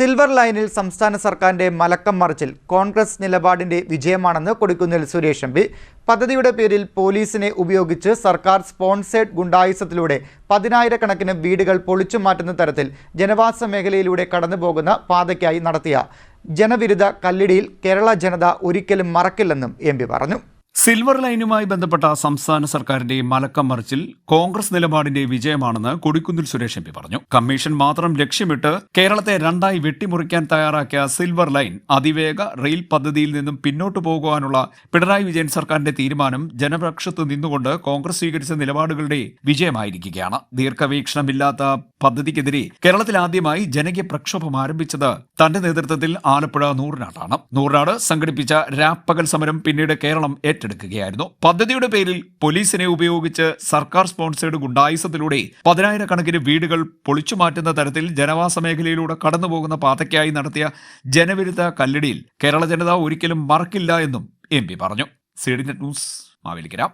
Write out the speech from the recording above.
Silver ലൈനിൽ സംസ്ഥാന സർക്കാരിന്റെ മലക്കം മറിച്ചിൽ കോൺഗ്രസ് നിലപാടിന്റെ വിജയമാണെന്ന് കൊടിക്കുന്നിൽ സുരേഷ് എം പി. പദ്ധതിയുടെ പേരിൽ പോലീസിനെ ഉപയോഗിച്ച് സർക്കാർ സ്പോൺസേഡ് ഗുണ്ടായുസത്തിലൂടെ പതിനായിരക്കണക്കിന് വീടുകൾ പൊളിച്ചു മാറ്റുന്ന തരത്തിൽ ജനവാസ മേഖലയിലൂടെ കടന്നുപോകുന്ന പാതയ്ക്കായി നടത്തിയ ജനവിരുദ്ധ കല്ലിടിയിൽ കേരള ജനത ഒരിക്കലും മറക്കില്ലെന്നും എം പറഞ്ഞു. സിൽവർ ലൈനുമായി ബന്ധപ്പെട്ട സംസ്ഥാന സർക്കാരിന്റെ മലക്കം മറിച്ചിൽ കോൺഗ്രസ് നിലപാടിന്റെ വിജയമാണെന്ന് കൊടിക്കുന്നിൽ സുരേഷ് എം പറഞ്ഞു. കമ്മീഷൻ മാത്രം ലക്ഷ്യമിട്ട് കേരളത്തെ രണ്ടായി വെട്ടിമുറിക്കാൻ തയ്യാറാക്കിയ സിൽവർ ലൈൻ അതിവേഗ റെയിൽ പദ്ധതിയിൽ നിന്നും പിന്നോട്ടു പോകുവാനുള്ള പിണറായി വിജയൻ സർക്കാരിന്റെ തീരുമാനം ജനപക്ഷത്ത് നിന്നുകൊണ്ട് കോൺഗ്രസ് സ്വീകരിച്ച നിലപാടുകളുടെ വിജയമായിരിക്കുകയാണ്. ദീർഘവീക്ഷണമില്ലാത്ത പദ്ധതിക്കെതിരെ കേരളത്തിൽ ആദ്യമായി ജനകീയ പ്രക്ഷോഭം ആരംഭിച്ചത് തന്റെ നേതൃത്വത്തിൽ ആലപ്പുഴ നൂറിനാട്ടാണ്. നൂറിനാട് സംഘടിപ്പിച്ച രാപ്പകൽ സമരം പിന്നീട് കേരളം ഏറ്റെടുക്കുകയായിരുന്നു. പദ്ധതിയുടെ പേരിൽ പോലീസിനെ ഉപയോഗിച്ച് സർക്കാർ സ്പോൺസേഡ് ഗുണ്ടായുസത്തിലൂടെ പതിനായിരക്കണക്കിന് വീടുകൾ പൊളിച്ചു മാറ്റുന്ന തരത്തിൽ ജനവാസ മേഖലയിലൂടെ കടന്നുപോകുന്ന പാതയ്ക്കായി നടത്തിയ ജനവിരുദ്ധ കല്ലടിയിൽ കേരള ജനത ഒരിക്കലും മറക്കില്ല എന്നും എം പി പറഞ്ഞു. C news Mavelikkara.